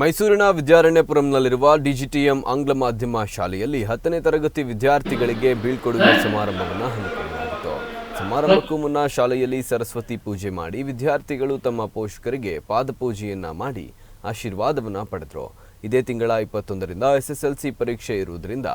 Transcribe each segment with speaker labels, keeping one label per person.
Speaker 1: ಮೈಸೂರಿನ ವಿದ್ಯಾರಣ್ಯಪುರಂನಲ್ಲಿರುವ ಡಿಜಿಟಿಎಂ ಆಂಗ್ಲ ಮಾಧ್ಯಮ ಶಾಲೆಯಲ್ಲಿ ಹತ್ತನೇ ತರಗತಿ ವಿದ್ಯಾರ್ಥಿಗಳಿಗೆ ಬೀಳ್ಕೊಡುಗೆ ಸಮಾರಂಭವನ್ನು ಹಮ್ಮಿಕೊಳ್ಳಲಾಗಿತ್ತು. ಸಮಾರಂಭಕ್ಕೂ ಮುನ್ನ ಶಾಲೆಯಲ್ಲಿ ಸರಸ್ವತಿ ಪೂಜೆ ಮಾಡಿ ವಿದ್ಯಾರ್ಥಿಗಳು ತಮ್ಮ ಪೋಷಕರಿಗೆ ಪಾದಪೂಜೆಯನ್ನ ಮಾಡಿ ಆಶೀರ್ವಾದವನ್ನ ಪಡೆದರು. ಇದೇ ತಿಂಗಳ ಇಪ್ಪತ್ತೊಂದರಿಂದ ಎಸ್ಎಸ್ಎಲ್ಸಿ ಪರೀಕ್ಷೆ ಇರುವುದರಿಂದ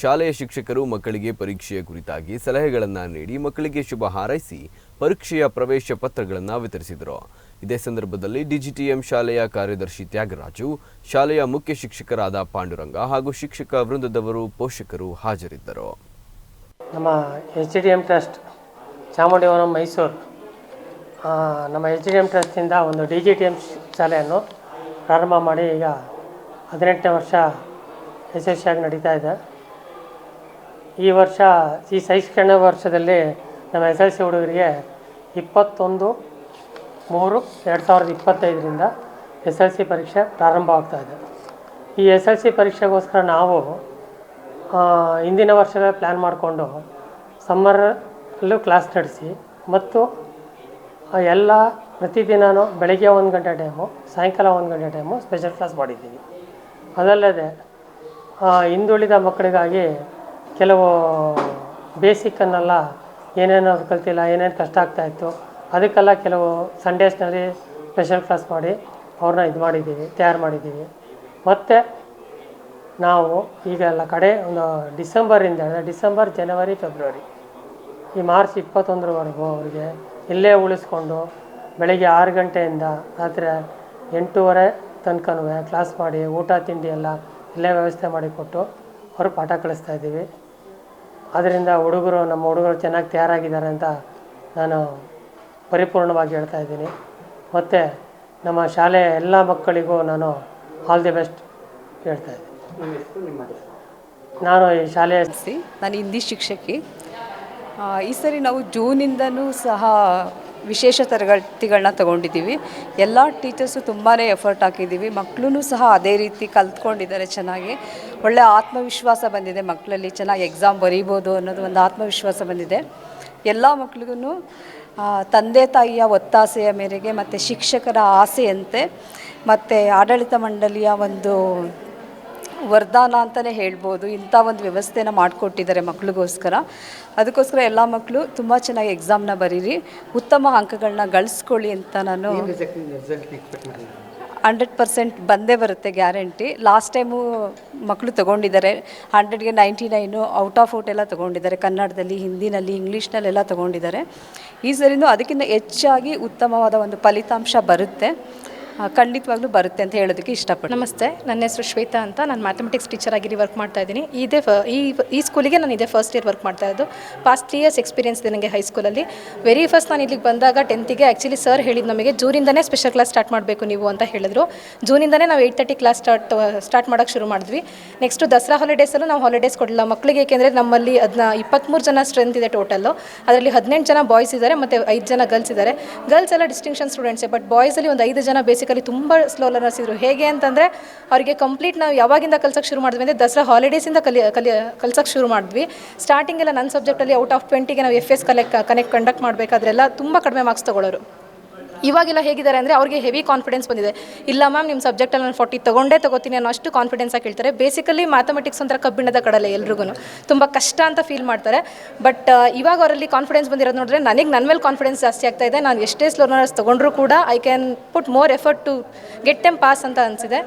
Speaker 1: ಶಾಲೆಯ ಶಿಕ್ಷಕರು ಮಕ್ಕಳಿಗೆ ಪರೀಕ್ಷೆಯ ಕುರಿತಾಗಿ ಸಲಹೆಗಳನ್ನು ನೀಡಿ ಮಕ್ಕಳಿಗೆ ಶುಭ ಹಾರೈಸಿ ಪರೀಕ್ಷೆಯ ಪ್ರವೇಶ ಪತ್ರಗಳನ್ನು ವಿತರಿಸಿದರು. ಇದೇ ಸಂದರ್ಭದಲ್ಲಿ ಡಿಜಿಟಿಎಂ ಶಾಲೆಯ ಕಾರ್ಯದರ್ಶಿ ತ್ಯಾಗರಾಜು, ಶಾಲೆಯ ಮುಖ್ಯ ಶಿಕ್ಷಕರಾದ ಪಾಂಡುರಂಗ ಹಾಗೂ ಶಿಕ್ಷಕ ವೃಂದದವರು ಪೋಷಕರು ಹಾಜರಿದ್ದರು.
Speaker 2: ನಮ್ಮ H D M trust ಚಾಮುಂಡಿವನ Mysuru ನಮ್ಮ ಎಚ್ ಡಿ ಎಂ ಟ್ರಸ್ಟಿಂದ ಒಂದು ಡಿ ಜಿ ಟಿ ಎಂ ಶಾಲೆಯನ್ನು ಪ್ರಾರಂಭ ಮಾಡಿ ಈಗ ಹದಿನೆಂಟನೇ ವರ್ಷ ಯಶಸ್ವಿಯಾಗಿ ನಡೀತಾ ಇದೆ. ಈ ವರ್ಷ, ಈ ಶೈಕ್ಷಣಿಕ ವರ್ಷದಲ್ಲಿ ನಮ್ಮ ಎಸ್ ಎಲ್ ಸಿ ಹುಡುಗರಿಗೆ ಇಪ್ಪತ್ತೊಂದು ಮೂರು, ಎರಡು ಸಾವಿರದ ಇಪ್ಪತ್ತೈದರಿಂದ ಎಸ್ ಎಲ್ ಸಿ ಪರೀಕ್ಷೆ ಪ್ರಾರಂಭವಾಗ್ತಾ ಇದೆ. ಈ ಎಸ್ ಎಲ್ ಸಿ ಪರೀಕ್ಷೆಗೋಸ್ಕರ ನಾವು ಹಿಂದಿನ ವರ್ಷವೇ ಪ್ಲ್ಯಾನ್ ಮಾಡಿಕೊಂಡು ಸಮ್ಮರಲ್ಲೂ ಕ್ಲಾಸ್ ನಡೆಸಿ ಮತ್ತು ಎಲ್ಲ ಪ್ರತಿದಿನವೂ ಬೆಳಗ್ಗೆ ಒಂದು ಗಂಟೆ ಟೈಮು ಸಾಯಂಕಾಲ ಒಂದು ಗಂಟೆ ಟೈಮು ಸ್ಪೆಷಲ್ ಕ್ಲಾಸ್ ಮಾಡಿದ್ದೀವಿ. ಅದಲ್ಲದೆ ಹಿಂದುಳಿದ ಮಕ್ಕಳಿಗಾಗಿ ಕೆಲವು ಬೇಸಿಕ್ಕನ್ನೆಲ್ಲ ಏನೇನು ಕಲ್ತಿಲ್ಲ, ಏನೇನು ಕಷ್ಟ ಆಗ್ತಾಯಿತ್ತು ಅದಕ್ಕೆಲ್ಲ ಕೆಲವು ಸಂಡೇಸ್ನಲ್ಲಿ ಸ್ಪೆಷಲ್ ಕ್ಲಾಸ್ ಮಾಡಿ ಅವ್ರನ್ನ ಇದು ಮಾಡಿದ್ದೀವಿ, ತಯಾರು ಮಾಡಿದ್ದೀವಿ. ಮತ್ತು ನಾವು ಈಗೆಲ್ಲ ಕಡೆ ಒಂದು ಡಿಸೆಂಬರಿಂದ ಡಿಸೆಂಬರ್, ಜನವರಿ, ಫೆಬ್ರವರಿ ಈ ಮಾರ್ಚ್ ಇಪ್ಪತ್ತೊಂದರವರೆಗೂ ಅವರಿಗೆ ಇಲ್ಲೇ ಉಳಿಸ್ಕೊಂಡು ಬೆಳಿಗ್ಗೆ ಆರು ಗಂಟೆಯಿಂದ ರಾತ್ರಿ ಎಂಟೂವರೆ ತನಕನೂ ಕ್ಲಾಸ್ ಮಾಡಿ ಊಟ, ತಿಂಡಿ ಎಲ್ಲ ಇಲ್ಲೇ ವ್ಯವಸ್ಥೆ ಮಾಡಿಕೊಟ್ಟು ಅವರು ಪಾಠ ಕಳಿಸ್ತಾ ಇದ್ದೀವಿ. ಅದರಿಂದ ಹುಡುಗರು, ನಮ್ಮ ಹುಡುಗರು ಚೆನ್ನಾಗಿ ತಯಾರಾಗಿದ್ದಾರೆ ಅಂತ ನಾನು ಪರಿಪೂರ್ಣವಾಗಿ ಹೇಳ್ತಾ ಇದ್ದೀನಿ. ಮತ್ತು ನಮ್ಮ ಶಾಲೆಯ ಎಲ್ಲ ಮಕ್ಕಳಿಗೂ ನಾನು ಆಲ್ ದಿ ಬೆಸ್ಟ್ ಹೇಳ್ತಾ ಇದ್ದೀನಿ. ನಾನು ಈ ಶಾಲೆಯ
Speaker 3: ನಾನು ಹಿಂದಿ ಶಿಕ್ಷಕಿ. ಈ ಸರಿ ನಾವು ಜೂನಿಂದನೂ ಸಹ ವಿಶೇಷ ತರಗತಿಗಳನ್ನ ತಗೊಂಡಿದ್ದೀವಿ. ಎಲ್ಲ ಟೀಚರ್ಸು ತುಂಬಾ ಎಫರ್ಟ್ ಹಾಕಿದ್ದೀವಿ. ಮಕ್ಕಳೂ ಸಹ ಅದೇ ರೀತಿ ಕಲ್ತ್ಕೊಂಡಿದ್ದಾರೆ ಚೆನ್ನಾಗಿ. ಒಳ್ಳೆಯ ಆತ್ಮವಿಶ್ವಾಸ ಬಂದಿದೆ ಮಕ್ಕಳಲ್ಲಿ ಚೆನ್ನಾಗಿ ಎಕ್ಸಾಮ್ ಬರೀಬೋದು ಅನ್ನೋದು ಒಂದು ಆತ್ಮವಿಶ್ವಾಸ ಬಂದಿದೆ. ಎಲ್ಲ ಮಕ್ಳಿಗೂ ತಂದೆ ತಾಯಿಯ ಒತ್ತಾಸೆಯ ಮೇರೆಗೆ ಮತ್ತು ಶಿಕ್ಷಕರ ಆಸೆಯಂತೆ ಮತ್ತು ಆಡಳಿತ ಮಂಡಳಿಯ ಒಂದು ವರದಾನ ಅಂತಲೇ ಹೇಳ್ಬೋದು. ಇಂಥ ಒಂದು ವ್ಯವಸ್ಥೆನ ಮಾಡಿಕೊಟ್ಟಿದ್ದಾರೆ ಮಕ್ಳಿಗೋಸ್ಕರ. ಅದಕ್ಕೋಸ್ಕರ ಎಲ್ಲ ಮಕ್ಕಳು ತುಂಬ ಚೆನ್ನಾಗಿ ಎಕ್ಸಾಮ್ನ ಬರೀರಿ. ಉತ್ತಮ ಅಂಕಗಳನ್ನ ಗಳಿಸ್ಕೊಳ್ಳಿ ಅಂತ ನಾನು ಹಂಡ್ರೆಡ್ ಪರ್ಸೆಂಟ್ ಬಂದೇ ಬರುತ್ತೆ ಗ್ಯಾರಂಟಿ. ಲಾಸ್ಟ್ ಟೈಮು ಮಕ್ಕಳು ತೊಗೊಂಡಿದ್ದಾರೆ. ಹಂಡ್ರೆಡ್ಗೆ ninety nine out of out ಎಲ್ಲ ತೊಗೊಂಡಿದ್ದಾರೆ. ಕನ್ನಡದಲ್ಲಿ, ಹಿಂದಿನಲ್ಲಿ, ಇಂಗ್ಲೀಷ್ನಲ್ಲೆಲ್ಲ ತೊಗೊಂಡಿದ್ದಾರೆ. ಈ ಸರಿನೂ ಅದಕ್ಕಿಂತ ಹೆಚ್ಚಾಗಿ ಉತ್ತಮವಾದ ಒಂದು ಫಲಿತಾಂಶ ಬರುತ್ತೆ. ಖಂಡಿತವಾಗ್ಲೂ ಬರುತ್ತೆ ಅಂತ ಹೇಳೋದಕ್ಕೆ ಇಷ್ಟಪಡ್ತೀನಿ.
Speaker 4: ನಮಸ್ತೆ, ನನ್ನ ಹೆಸರು ಶ್ವೇತಾ ಅಂತ. ನಾನು ಮ್ಯಾಥಮೆಟಿಕ್ಸ್ ಟೀಚರ್ ಆಗಿ ವರ್ಕ್ ಮಾಡ್ತಾ ಇದ್ದೀನಿ. ಇದೇ ಈ ಈ ಸ್ಕೂಲಿಗೆ ನಾನು ಇದೇ ಫಸ್ಟ್ ಇಯರ್ ವರ್ಕ್ ಮಾಡ್ತಾ ಇದ್ದು ಪಾಸ್ಟ್ ತ್ರೀ ಇಯರ್ಸ್ ಎಕ್ಸ್ಪೀರಿಯನ್ಸ್ ಇದೆ ನನಗೆ ಹೈಸ್ಕೂಲಲ್ಲಿ ವೆರಿ ಫಸ್ಟ್ ನಾನು ಇಲ್ಲಿಗೆ ಬಂದಾಗ ಟೆಂತಿಗೆ ಆ್ಯಕ್ಚುಲಿ ಸರ್ ಹೇಳಿದ್ದು ನಮಗೆ, ಜೂನಿಂದನೇ ಸ್ಪೆಷಲ್ ಕ್ಲಾಸ್ ಸ್ಟಾರ್ಟ್ ಮಾಡಬೇಕು ನೀವು ಅಂತ ಹೇಳಿದ್ರು. ಜೂನಿಂದನೇ ನಾವು eight thirty class start start ಮಾಡೋಕ್ಕೆ ಶುರು ಮಾಡಿದ್ವಿ. ನೆಕ್ಸ್ಟು ದಸರಾ ಹಾಲಿಡೇಸಲ್ಲೂ ನಾವು ಹಾಲಿಡೇಸ್ ಕೊಡಲ್ಲ. ಮಕ್ಕಳಿಗೆ ಏಕೆಂದರೆ ನಮ್ಮಲ್ಲಿ ಅದನ್ನ ಇಪ್ಪತ್ತ್ಮೂರು ಜನ ಸ್ಟ್ರೆಂತ್ ಇದೆ ಟೋಟಲ್ಲು ಅದರಲ್ಲಿ ಹದಿನೆಂಟು ಜನ ಬಾಯ್ಸ್ ಇದ್ದಾರೆ, ಮತ್ತು ಐದು ಜನ ಗರ್ಲ್ಸ್ ಇದ್ದಾರೆ. ಗರ್ಲ್ಸ್ ಎಲ್ಲ ಡಿಸ್ಟಿಂಕ್ಷನ್ ಸ್ಟೂಡೆಂಟ್ಸೇ ಬಟ್ ಬಾಯ್ಸಲ್ಲಿ ಒಂದು ಐದು ಜನ ಬೇಸಿಕಲಿ ತುಂಬ ಸ್ಲೋ ಲರ್ನರ್ಸ್ ಇದ್ರು. ಹೇಗೆ ಅಂತಂದರೆ, ಅವರಿಗೆ ಕಂಪ್ಲೀಟ್ ನಾವು ಯಾವಾಗಿಂದ ಕಲ್ಸಕ್ಕೆ ಶುರು ಮಾಡಿದ್ವಿ ಅಂದರೆ ದಸರಾ ಹಾಲಿಡೇಸಿಂದ ಕಲಿ ಕಲಿ ಕಲ್ಸಕ್ಕೆ ಶುರು ಮಾಡಿದ್ವಿ. ಸ್ಟಾರ್ಟಿಂಗೆಲ್ಲ ನನ್ನ ಸಬ್ಜೆಕ್ಟಲ್ಲಿ ಔಟ್ ಆಫ್ ಟ್ವೆಂಟಿಗೆ ನಾವು F S collect connect conduct ಮಾಡಬೇಕಾದ್ರೆಲ್ಲ ತುಂಬ ಕಡಿಮೆ ಮಾರ್ಕ್ಸ್ ತೊಗೊಳ್ಳೋರು. ಇವಾಗೆಲ್ಲ ಹೇಗಿದ್ದಾರೆ ಅಂದರೆ ಅವ್ರಿಗೆ ಹೆವಿ ಕಾನ್ಫಿಡೆನ್ಸ್ ಬಂದಿದೆ. ಇಲ್ಲ ಮ್ಯಾಮ್ ನಿಮ್ಮ ಸಬ್ಜೆಕ್ಟಲ್ಲಿ ನಾನು ಫೋರ್ಟಿ ತೊಗೊಂಡೇ ತಗೋತೀನಿ ಅನ್ನೋ ಅಷ್ಟು ಕಾನ್ಫಿಡೆನ್ಸ್ ಆಗಿ ಹೇಳ್ತಾರೆ. ಬೇಸಿಕಲಿ ಮ್ಯಾಥಮೆಟಿಕ್ಸ್ ಒಂಥರ ಕಬ್ಬಿಣದ ಕಡಲೆ ಎಲ್ರಿಗೂ ತುಂಬ ಕಷ್ಟ ಅಂತ ಫೀಲ್ ಮಾಡ್ತಾರೆ. ಬಟ್ ಇವಾಗ ಅವರಲ್ಲಿ ಕಾನ್ಫಿಡೆನ್ಸ್ ಬಂದಿರೋದು ನೋಡಿದ್ರೆ ನನಗೆ ನನ್ನ ಮೇಲೆ ಕಾನ್ಫಿಡೆನ್ಸ್ ಜಾಸ್ತಿ ಆಗ್ತಾ ಇದೆ. ನಾನು ಎಷ್ಟೇ ಸ್ಲೋನರ್ಸ್ ತೊಗೊಂಡ್ರೂ ಕೂಡ I can put more effort to get them pass ಅಂತ ಅನಿಸಿದೆ.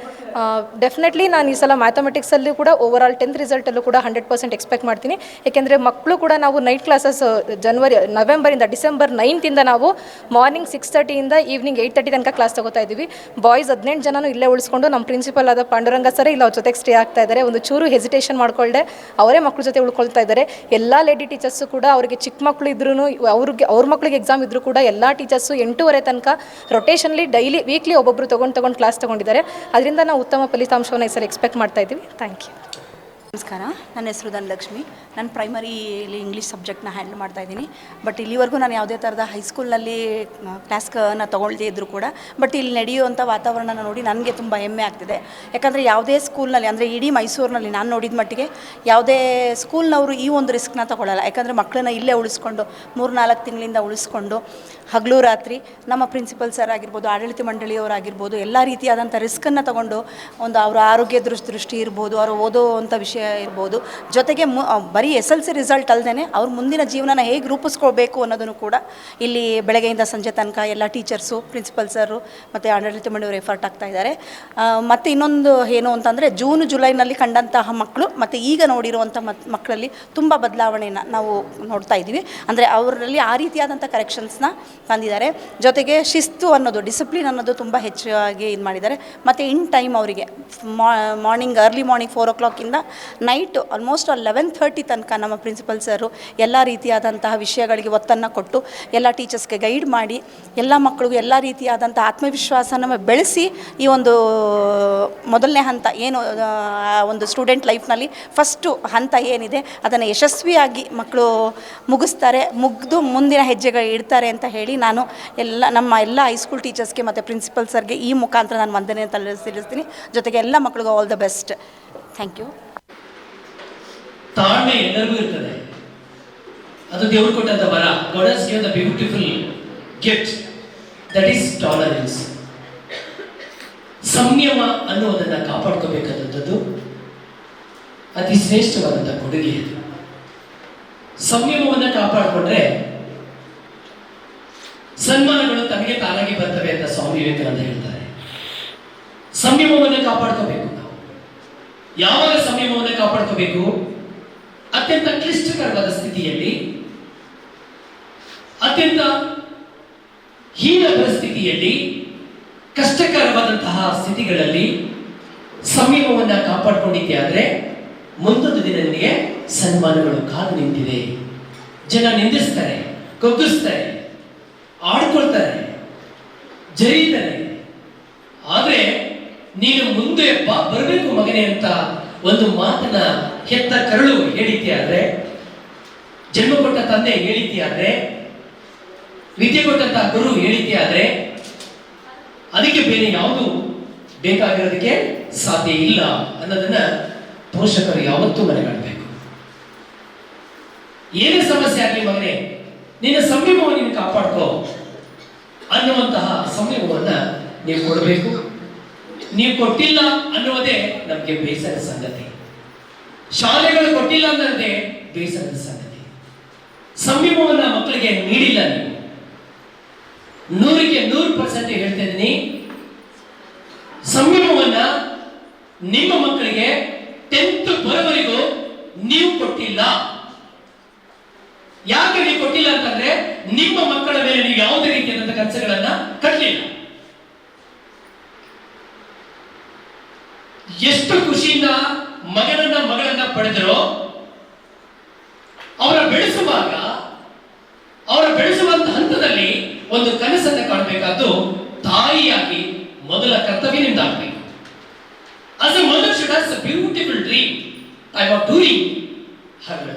Speaker 4: ಡೆಫಿನೆಟ್ಲಿ ನಾನು ಈ ಸಲ ಮ್ಯಾಥಮೆಟಿಕ್ಸಲ್ಲಿ ಕೂಡ ಓವರ್ ಆಲ್ ಟೆಂತ್ ರಿಸಲ್ಟಲ್ಲೂ ಕೂಡ ಹಂಡ್ರೆಡ್ ಪರ್ಸೆಂಟ್ ಎಕ್ಸ್ಪೆಕ್ಟ್ ಮಾಡ್ತೀನಿ. ಏಕೆಂದರೆ ಮಕ್ಕಳು ಕೂಡ ನಾವು ನೈಟ್ ಕ್ಲಾಸಸ್ ಜನವರಿ ನವೆಂಬರಿಂದ ಡಿಸೆಂಬರ್ ನೈನ್ತಿಂದ ನಾವು ಮಾರ್ನಿಂಗ್ ಸಿಕ್ಸ್ ತರ್ಟಿಯಿಂದ ಈವ್ನಿಂಗ್ ಏಯ್ಟ್ ತರ್ಟಿ ತನಕ ಕ್ಲಾಸ್ ತಗೋತಾ ಇದ್ದೀವಿ. ಬಾಯ್ಸ್ ಹದಿನೆಂಟು ಜನನು ಇಲ್ಲೇ ಉಳಿಸ್ಕೊಂಡು ನಮ್ಮ ಪ್ರಿನ್ಸಿಪಲ್ ಆದ ಪಾಂಡುರಂಗ ಸರ್ ಇಲ್ಲ ಅವ್ರ ಜೊತೆಗೆ ಸ್ಟೇ ಆಗ್ತಾ ಇದ್ದಾರೆ ಒಂದು ಚೂರು ಹೆಸಿಟೇಷನ್ ಮಾಡ್ಕೊಳ್ಳದೆ ಅವರೇ ಮಕ್ಕಳ ಜೊತೆ ಉಳ್ಕೊಳ್ತಾ ಇದ್ದಾರೆ ಎಲ್ಲ ಲೇಡಿ ಟೀಚರ್ಸು ಕೂಡ ಅವರಿಗೆ ಚಿಕ್ಕ ಮಕ್ಕಳು ಇದ್ರೂ ಅವ್ರಿಗೆ ಅವ್ರ ಮಕ್ಳಿಗೆ ಎಕ್ಸಾಮ್ ಇದ್ದರೂ ಕೂಡ ಎಲ್ಲ ಟೀಚರ್ಸು ಎಂಟೂವರೆ ತನಕ ರೊಟೇಷನ್ಲಿ ಡೈಲಿ ವೀಕ್ಲಿ ಒಬ್ಬೊಬ್ಬರು ತೊಗೊಂಡು ತೊಗೊಂಡು ಕ್ಲಾಸ್ ತೊಗೊಂಡಿದ್ದಾರೆ. ಅದರಿಂದ ನಾವು ಉತ್ತಮ ಫಲಿತಾಂಶವನ್ನು ಈ ಸಲ ಎಕ್ಸ್ಪೆಕ್ಟ್ ಮಾಡ್ತಾ ಇದ್ದೀವಿ. ಥ್ಯಾಂಕ್ ಯು
Speaker 5: ನಮಸ್ಕಾರ. ನನ್ನ ಹೆಸರು ಧನಲಕ್ಷ್ಮಿ. ನಾನು ಪ್ರೈಮರಿಲಿ ಇಂಗ್ಲೀಷ್ ಸಬ್ಜೆಕ್ಟ್ನ ಹ್ಯಾಂಡಲ್ ಮಾಡ್ತಾ ಇದ್ದೀನಿ. ಬಟ್ ಇಲ್ಲಿವರೆಗೂ ನಾನು ಯಾವುದೇ ಥರದ ಹೈಸ್ಕೂಲ್ನಲ್ಲಿ ಕ್ಲಾಸ್ನ ತೊಗೊಳ್ದೇ ಇದ್ದರೂ ಕೂಡ ಬಟ್ ಇಲ್ಲಿ ನಡೆಯುವಂಥ ವಾತಾವರಣನ ನೋಡಿ ನನಗೆ ತುಂಬ ಹೆಮ್ಮೆ ಆಗ್ತಿದೆ. ಯಾಕಂದರೆ ಯಾವುದೇ ಸ್ಕೂಲ್ನಲ್ಲಿ ಅಂದರೆ ಇಡೀ ಮೈಸೂರಿನಲ್ಲಿ ನಾನು ನೋಡಿದ ಮಟ್ಟಿಗೆ ಯಾವುದೇ ಸ್ಕೂಲ್ನವರು ಈ ಒಂದು ರಿಸ್ಕ್ನ ತೊಗೊಳ್ಳಲ್ಲ ಯಾಕಂದರೆ ಮಕ್ಕಳನ್ನ ಇಲ್ಲೇ ಉಳಿಸ್ಕೊಂಡು ಮೂರು ನಾಲ್ಕು ತಿಂಗಳಿಂದ ಉಳಿಸ್ಕೊಂಡು, ಹಗಲು ರಾತ್ರಿ ನಮ್ಮ ಪ್ರಿನ್ಸಿಪಲ್ ಸರ್ ಆಗಿರ್ಬೋದು, ಆಡಳಿತ ಮಂಡಳಿಯವರಾಗಿರ್ಬೋದು, ಎಲ್ಲ ರೀತಿಯಾದಂಥ ರಿಸ್ಕನ್ನು ತಗೊಂಡು ಒಂದು ಅವರ ಆರೋಗ್ಯ ದೃಷ್ಟಿ ಇರ್ಬೋದು, ಅವರು ಓದೋವಂಥ ವಿಷಯ ಇರ್ಬೋದು. ಜೊತೆಗೆ ಮು ಬರೀ ಎಸ್ ಎಲ್ ಸಿ ರಿಸಲ್ಟ್ ಅಲ್ಲದೆ ಅವ್ರ ಮುಂದಿನ ಜೀವನನ ಹೇಗೆ ರೂಪಿಸ್ಕೊಳ್ಬೇಕು ಅನ್ನೋದನ್ನು ಕೂಡ ಇಲ್ಲಿ ಬೆಳಗ್ಗೆಯಿಂದ ಸಂಜೆ ತನಕ ಎಲ್ಲ ಟೀಚರ್ಸು, ಪ್ರಿನ್ಸಿಪಲ್ ಸರು ಮತ್ತು ಆಡಳಿತ ಮಂಡಳಿಯವರು ಎಫರ್ಟ್ ಆಗ್ತಾ ಇದ್ದಾರೆ. ಮತ್ತು ಇನ್ನೊಂದು ಏನು ಅಂತಂದರೆ ಜೂನ್, ಜುಲೈನಲ್ಲಿ ಕಂಡಂತಹ ಮಕ್ಕಳು ಮತ್ತು ಈಗ ನೋಡಿರುವಂಥ ಮತ್ ಮಕ್ಕಳಲ್ಲಿ ತುಂಬ ಬದಲಾವಣೆಯನ್ನು ನಾವು ನೋಡ್ತಾ ಇದ್ದೀವಿ. ಅಂದರೆ ಅವರಲ್ಲಿ ಆ ರೀತಿಯಾದಂಥ ಕರೆಕ್ಷನ್ಸ್ನ ತಂದಿದ್ದಾರೆ. ಜೊತೆಗೆ ಶಿಸ್ತು ಅನ್ನೋದು ಡಿಸಿಪ್ಲಿನ್ ಅನ್ನೋದು ತುಂಬ ಹೆಚ್ಚಾಗಿ ಇದು ಮಾಡಿದ್ದಾರೆ ಮತ್ತು ಇನ್ ಟೈಮ್ ಅವರಿಗೆ ಮಾರ್ನಿಂಗ್ ಅರ್ಲಿ ಮಾರ್ನಿಂಗ್ ಫೋರ್ ಓ ಕ್ಲಾಕಿಂದ ನೈಟ್ ಆಲ್ಮೋಸ್ಟ್ ಲೆವೆನ್ ಥರ್ಟಿ ತನಕ ನಮ್ಮ ಪ್ರಿನ್ಸಿಪಲ್ ಸರು ಎಲ್ಲ ರೀತಿಯಾದಂತಹ ವಿಷಯಗಳಿಗೆ ಒತ್ತನ್ನು ಕೊಟ್ಟು, ಎಲ್ಲ ಟೀಚರ್ಸ್ಗೆ ಗೈಡ್ ಮಾಡಿ, ಎಲ್ಲ ಮಕ್ಕಳಿಗೂ ಎಲ್ಲ ರೀತಿಯಾದಂಥ ಆತ್ಮವಿಶ್ವಾಸನ ಬೆಳೆಸಿ ಈ ಒಂದು ಮೊದಲನೇ ಹಂತ ಏನು ಒಂದು ಸ್ಟೂಡೆಂಟ್ ಲೈಫ್ನಲ್ಲಿ ಫಸ್ಟು ಹಂತ ಏನಿದೆ, ಅದನ್ನು ಯಶಸ್ವಿಯಾಗಿ ಮಕ್ಕಳು ಮುಗಿಸ್ತಾರೆ, ಮುಗಿದು ಮುಂದಿನ ಹೆಜ್ಜೆಗಳು ಇಡ್ತಾರೆ ಅಂತ ಹೇಳಿ ನಾನು ಎಲ್ಲ, ನಮ್ಮ ಎಲ್ಲ ಹೈಸ್ಕೂಲ್ ಟೀಚರ್ಸ್ಗೆ ಮತ್ತು ಪ್ರಿನ್ಸಿಪಲ್ ಸರ್ಗೆ ಈ ಮುಖಾಂತರ ನಾನು ವಂದನೆ ತಲೆ ತಿಳಿಸ್ತೀನಿ ಜೊತೆಗೆ ಎಲ್ಲ ಮಕ್ಕಳಿಗೂ all the best thank you
Speaker 6: ತಾಳ್ಮೆ ಎಲ್ಲರಿಗೂ ಇರ್ತದೆ. ಅದು ದೇವರು ಕೊಟ್ಟಂತ ವರ. God has given the beautiful gift that is tolerance ಸಂಯಮ ಅನ್ನುವುದನ್ನು ಕಾಪಾಡ್ಕೋಬೇಕಾದಂಥದ್ದು ಅತಿ ಶ್ರೇಷ್ಠವಾದಂಥ ಕೊಡುಗೆ ಅದು ಸಂಯಮವನ್ನು ಕಾಪಾಡಿಕೊಂಡ್ರೆ ಸನ್ಮಾನಗಳು ತನಗೆ ತಾನಾಗಿ ಬರ್ತವೆ ಅಂತ ಸ್ವಾಮಿ ವಿವೇಕಾನಂದ ಹೇಳ್ತಾರೆ. ಸಂಯಮವನ್ನು ಕಾಪಾಡ್ಕೋಬೇಕು ನಾವು. ಯಾವಾಗ ಸಂಯಮವನ್ನು ಕಾಪಾಡ್ಕೋಬೇಕು? ಅತ್ಯಂತ ಕ್ಲಿಷ್ಟಕರವಾದ ಸ್ಥಿತಿಯಲ್ಲಿ, ಅತ್ಯಂತ ಹೀನ ಪರಿಸ್ಥಿತಿಯಲ್ಲಿ ಕಷ್ಟಕರವಾದಂತಹ ಸ್ಥಿತಿಗಳಲ್ಲಿ ಸಂಯಮವನ್ನು ಕಾಪಾಡಿಕೊಂಡಿದ್ದೆ ಆದರೆ ಮುಂದೊಂದು ದಿನ ನಿನಗೆ ಸನ್ಮಾನಗಳು ಕಾದು ನಿಂತಿದೆ. ಜನ ನಿಂದಿಸ್ತಾರೆ, ಕೊಗ್ಗಿಸ್ತಾರೆ, ಆಡ್ಕೊಳ್ತಾರೆ, ಜರೀತಾರೆ. ಆದರೆ ನೀನು ಮುಂದೆ ಬರಬೇಕು ಮಗನೇ ಅಂತ ಒಂದು ಮಾತನ್ನ ಹೆತ್ತ ಕರಳು ಆದ್ರೆ, ಜನ್ಮ ಕೊಟ್ಟ ತಂದೆ ಹೇಳಿದ್ದೆ ಆದ್ರೆ, ವಿದ್ಯೆ ಕೊಟ್ಟಂತಹ ಗುರು ಆದ್ರೆ, ಅದಕ್ಕೆ ಬೇರೆ ಯಾವುದು ಬೇಕಾಗಿರೋದಕ್ಕೆ ಸಾಧ್ಯ ಇಲ್ಲ ಅನ್ನೋದನ್ನ ಪೋಷಕರು ಯಾವತ್ತೂ ಮನೆಗಾಡಬೇಕು. ಏನೇ ಸಮಸ್ಯೆ ಆಗಲಿ ಮಗನೇ, ನಿನ್ನ ಸಂಯಮವನ್ನು ನೀನು ಕಾಪಾಡ್ಕೋ ಅನ್ನುವಂತಹ ಸಂಯಮವನ್ನ ನೀವು ಕೊಡಬೇಕು. ನೀವು ಕೊಟ್ಟಿಲ್ಲ ಅನ್ನುವುದೇ ನಮಗೆ ಬೇಸರ ಸಂಗತಿ. ಶಾಲೆಗಳು ಕೊಟ್ಟಿಲ್ಲ ಅಂದ್ರೆ ಬೇಸರದ ಸಂಗತಿ. ಸಂಯಮವನ್ನ ಮಕ್ಕಳಿಗೆ ನೀಡಿಲ್ಲ ನೀವು ನೂರಕ್ಕೆ ನೂರು ಪರ್ಸೆಂಟ್ ಹೇಳ್ತಾ ಇದ್ದೀನಿ. ಸಂಯಮವನ್ನ ನಿಮ್ಮ ಮಕ್ಕಳಿಗೆ ಟೆಂತ್ ಬರೋವರೆಗೂ ನೀವು ಕೊಟ್ಟಿಲ್ಲ. ಯಾಕೆ ನೀವು ಕೊಟ್ಟಿಲ್ಲ ಅಂತಂದ್ರೆ ನಿಮ್ಮ ಮಕ್ಕಳ ಮೇಲೆ ನೀವು ಯಾವುದೇ ರೀತಿಯಾದಂತಹ ಕೆಲಸಗಳನ್ನ ಕಟ್ಟಲಿಲ್ಲ ಎಷ್ಟು ಖುಷಿಯಿಂದ ಮಗನನ್ನ ಮಗಳನ್ನ ಪಡೆದರೋ ಅವರ ಬೆಳೆಸುವಾಗ, ಅವರ ಬೆಳೆಸುವಂತ ಹಂತದಲ್ಲಿ ಒಂದು ಕನಸನ್ನ ಕಾಣಬೇಕಾದ್ದು ತಾಯಿಯಾಗಿ ಮೊದಲ ಕರ್ತವ್ಯ ಆಗಬೇಕು. As a mother should has beautiful dream I what doing her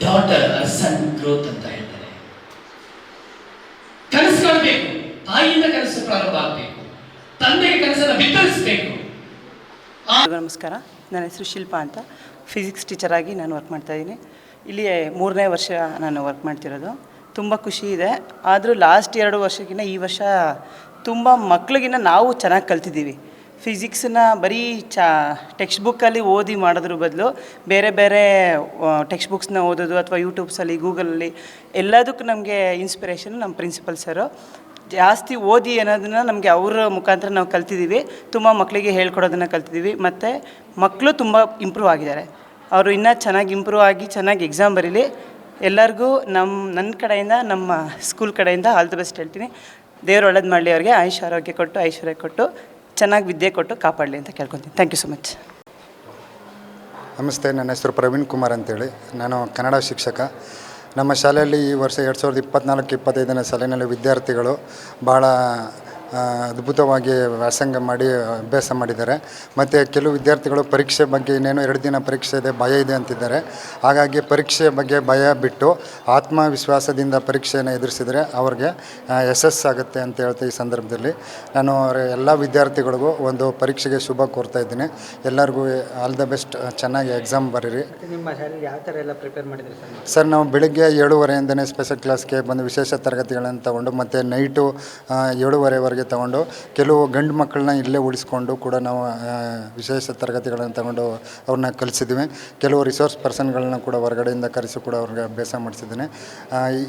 Speaker 6: daughter son growth ಅಂತ ಹೇಳ್ತಾರೆ. ಕನಸು ಕಾಣಬೇಕು. ತಾಯಿಯಿಂದ ಕನಸು ಪ್ರಾರಂಭ ಆಗಬೇಕು. ತಂದೆಗೆ ಕನಸನ್ನು ಬಿತ್ತರಿಸಬೇಕು.
Speaker 7: ನಮಸ್ಕಾರ. ನನ್ನ ಹೆಸರು ಶಿಲ್ಪ ಅಂತ. ಫಿಸಿಕ್ಸ್ ಟೀಚರಾಗಿ ನಾನು ವರ್ಕ್ ಮಾಡ್ತಾಯಿದ್ದೀನಿ ಇಲ್ಲಿ ಮೂರನೇ ವರ್ಷ ನಾನು ವರ್ಕ್ ಮಾಡ್ತಿರೋದು. ತುಂಬ ಖುಷಿ ಇದೆ. ಆದರೂ ಲಾಸ್ಟ್ ಎರಡು ವರ್ಷಕ್ಕಿಂತ ಈ ವರ್ಷ ತುಂಬ ಮಕ್ಳಿಗಿನ್ನ ನಾವು ಚೆನ್ನಾಗಿ ಕಲ್ತಿದ್ದೀವಿ. ಫಿಸಿಕ್ಸನ್ನ ಬರೀ ಚಾ ಟೆಕ್ಸ್ಟ್ ಬುಕ್ಕಲ್ಲಿ ಓದಿ ಮಾಡೋದ್ರ ಬದಲು ಬೇರೆ ಬೇರೆ ಟೆಕ್ಸ್ಟ್ ಬುಕ್ಸ್ನ ಓದೋದು ಅಥವಾ ಯೂಟ್ಯೂಬ್ಸಲ್ಲಿ ಗೂಗಲಲ್ಲಿ ಎಲ್ಲದಕ್ಕೂ ನಮಗೆ ಇನ್ಸ್ಪಿರೇಷನ್ ನಮ್ಮ ಪ್ರಿನ್ಸಿಪಲ್ ಸರು ಜಾಸ್ತಿ ಓದಿ ಅನ್ನೋದನ್ನ ನಮಗೆ ಅವರ ಮುಖಾಂತರ ನಾವು ಕಲ್ತಿದ್ದೀವಿ ತುಂಬ ಮಕ್ಕಳಿಗೆ ಹೇಳ್ಕೊಡೋದನ್ನು ಕಲ್ತಿದ್ದೀವಿ ಮತ್ತು ಮಕ್ಕಳು ತುಂಬ ಇಂಪ್ರೂವ್ ಆಗಿದ್ದಾರೆ. ಅವರು ಇನ್ನೂ ಚೆನ್ನಾಗಿ ಇಂಪ್ರೂವ್ ಆಗಿ ಚೆನ್ನಾಗಿ ಎಕ್ಸಾಮ್ ಬರೀಲಿ. ಎಲ್ಲರಿಗೂ ನಮ್ಮ ನನ್ನ ಕಡೆಯಿಂದ, ನಮ್ಮ ಸ್ಕೂಲ್ ಕಡೆಯಿಂದ ಆಲ್ ದ ಬೆಸ್ಟ್ ಹೇಳ್ತೀನಿ. ದೇವ್ರು ಒಳ್ಳೇದು ಮಾಡಲಿ ಅವ್ರಿಗೆ. ಆಯುಷ್ ಆರೋಗ್ಯ ಕೊಟ್ಟು, ಐಶ್ವರ್ಯ ಕೊಟ್ಟು, ಚೆನ್ನಾಗಿ ವಿದ್ಯೆ ಕೊಟ್ಟು ಕಾಪಾಡಲಿ ಅಂತ ಕೇಳ್ಕೊತೀನಿ. ಥ್ಯಾಂಕ್ ಯು ಸೊ ಮಚ್
Speaker 8: ನಮಸ್ತೆ. ನನ್ನ ಹೆಸರು ಪ್ರವೀಣ್ ಕುಮಾರ್ ಅಂತೇಳಿ. ನಾನು ಕನ್ನಡ ಶಿಕ್ಷಕ. ನಮ್ಮ ಶಾಲೆಯಲ್ಲಿ ಈ ವರ್ಷ ಎರಡು ಸಾವಿರದ ಇಪ್ಪತ್ತ್ನಾಲ್ಕು ಇಪ್ಪತ್ತೈದನೇ ಸಾಲಿನಲ್ಲಿ ವಿದ್ಯಾರ್ಥಿಗಳು ಭಾಳ ಅದ್ಭುತವಾಗಿ ವ್ಯಾಸಂಗ ಮಾಡಿ ಅಭ್ಯಾಸ ಮಾಡಿದ್ದಾರೆ. ಮತ್ತು ಕೆಲವು ವಿದ್ಯಾರ್ಥಿಗಳು ಪರೀಕ್ಷೆ ಬಗ್ಗೆ ಇನ್ನೇನು ಎರಡು ದಿನ ಪರೀಕ್ಷೆ ಇದೆ ಭಯ ಇದೆ ಅಂತಿದ್ದಾರೆ. ಹಾಗಾಗಿ ಪರೀಕ್ಷೆಯ ಬಗ್ಗೆ ಭಯ ಬಿಟ್ಟು ಆತ್ಮವಿಶ್ವಾಸದಿಂದ ಪರೀಕ್ಷೆಯನ್ನು ಎದುರಿಸಿದರೆ ಅವ್ರಿಗೆ ಯಶಸ್ಸು ಯಶಸ್ಸಾಗುತ್ತೆ ಅಂತ ಹೇಳ್ತೀವಿ ಈ ಸಂದರ್ಭದಲ್ಲಿ. ನಾನು ಅವರ ಎಲ್ಲ ವಿದ್ಯಾರ್ಥಿಗಳಿಗೂ ಒಂದು ಪರೀಕ್ಷೆಗೆ ಶುಭ ಕೋರ್ತಾ ಇದ್ದೀನಿ. ಎಲ್ಲರಿಗೂ ಆಲ್ ದ ಬೆಸ್ಟ್. ಚೆನ್ನಾಗಿ ಎಕ್ಸಾಮ್ ಬರೀರಿ.
Speaker 9: ನಿಮ್ಮ ಶಾಲೆಗೆ ಯಾವ ಥರ ಎಲ್ಲ ಪ್ರಿಪೇರ್ ಮಾಡಿದ್ರಿ ಸರ್ ನಾವು?
Speaker 8: ಬೆಳಿಗ್ಗೆ ಏಳುವರೆಯಿಂದನೇ ಸ್ಪೆಷಲ್ ಕ್ಲಾಸ್ಗೆ ಬಂದು ವಿಶೇಷ ತರಗತಿಗಳನ್ನು ತಗೊಂಡು ಮತ್ತು ನೈಟು ಆ, ಏಳುವರೆವರೆಗೆ ತಗೊಂಡು ಕೆಲವು ಗಂಡು ಮಕ್ಕಳನ್ನ ಇಲ್ಲೇ ಉಳಿಸ್ಕೊಂಡು ಕೂಡ ನಾವು ವಿಶೇಷ ತರಗತಿಗಳನ್ನು ತಗೊಂಡು ಅವ್ರನ್ನ ಕಲಿಸಿದ್ವಿ. ಕೆಲವು ರಿಸೋರ್ಸ್ ಪರ್ಸನ್ಗಳನ್ನ ಕೂಡ ಹೊರಗಡೆಯಿಂದ ಕರೆಸಿ ಕೂಡ ಅವ್ರಿಗೆ ಅಭ್ಯಾಸ ಮಾಡಿಸಿದ್ದೀನಿ.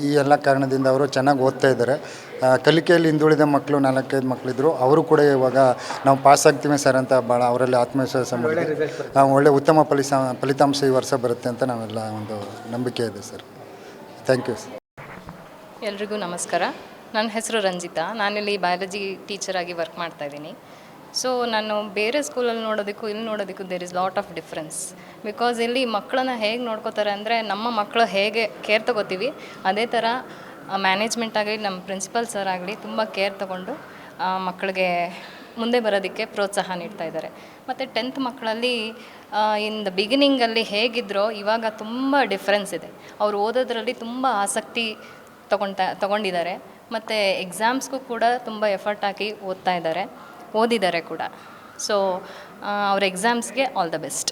Speaker 8: ಈ ಎಲ್ಲ ಕಾರಣದಿಂದ ಅವರು ಚೆನ್ನಾಗಿ ಓದ್ತಾ ಇದ್ದಾರೆ. ಕಲಿಕೆಯಲ್ಲಿ ಹಿಂದುಳಿದ ಮಕ್ಕಳು ನಾಲ್ಕೈದು ಮಕ್ಕಳಿದ್ರು ಅವರು ಕೂಡ ಇವಾಗ ನಾವು ಪಾಸ್ ಆಗ್ತೀವಿ ಸರ್ ಅಂತ ಭಾಳ ಅವರಲ್ಲಿ ಆತ್ಮವಿಶ್ವಾಸ ಮಾಡಿ ಒಳ್ಳೆ ಉತ್ತಮ ಫಲಿತ ಫಲಿತಾಂಶ ಈ ವರ್ಷ ಬರುತ್ತೆ ಅಂತ ನಾವೆಲ್ಲ ಒಂದು ನಂಬಿಕೆ ಇದೆ ಸರ್ ಥ್ಯಾಂಕ್ ಯು ಸರ್
Speaker 10: ಎಲ್ರಿಗೂ ನಮಸ್ಕಾರ. ನನ್ನ ಹೆಸರು ರಂಜಿತಾ. ನಾನಿಲ್ಲಿ ಬಯಾಲಜಿ ಟೀಚರಾಗಿ ವರ್ಕ್ ಮಾಡ್ತಾ ಇದ್ದೀನಿ. ಸೊ ನಾನು ಬೇರೆ ಸ್ಕೂಲಲ್ಲಿ ನೋಡೋದಕ್ಕೂ, ಇಲ್ಲಿ ನೋಡೋದಕ್ಕೂ there is lot of difference because ಇಲ್ಲಿ ಮಕ್ಕಳನ್ನ ಹೇಗೆ ನೋಡ್ಕೋತಾರೆ ಅಂದರೆ, ನಮ್ಮ ಮಕ್ಕಳು ಹೇಗೆ ಕೇರ್ ತಗೋತೀವಿ, ಅದೇ ಥರ ಮ್ಯಾನೇಜ್ಮೆಂಟ್ ಆಗಲಿ, ನಮ್ಮ ಪ್ರಿನ್ಸಿಪಲ್ ಸರ್ ಆಗಲಿ ತುಂಬ ಕೇರ್ ತಗೊಂಡು ಮಕ್ಕಳಿಗೆ ಮುಂದೆ ಬರೋದಕ್ಕೆ ಪ್ರೋತ್ಸಾಹ ನೀಡ್ತಾ ಇದ್ದಾರೆ. ಮತ್ತು ಟೆಂತ್ ಮಕ್ಕಳಲ್ಲಿ ಇನ್ ದ ಬಿಗಿನಿಂಗಲ್ಲಿ ಹೇಗಿದ್ರೋ, ಇವಾಗ ತುಂಬ ಡಿಫ್ರೆನ್ಸ್ ಇದೆ. ಅವ್ರು ಓದೋದ್ರಲ್ಲಿ ತುಂಬ ಆಸಕ್ತಿ ತಗೊಳ್ತಾ ತಗೊಂಡಿದ್ದಾರೆ. ಮತ್ತು ಎಕ್ಸಾಮ್ಸ್ಗೂ ಕೂಡ ತುಂಬ ಎಫರ್ಟ್ ಹಾಕಿ ಓದ್ತಾ ಇದ್ದಾರೆ. ಓದಿದ್ದಾರೆ ಕೂಡ. ಸೊ ಅವ್ರ ಎಕ್ಸಾಮ್ಸ್ಗೆ ಆಲ್ ದ ಬೆಸ್ಟ್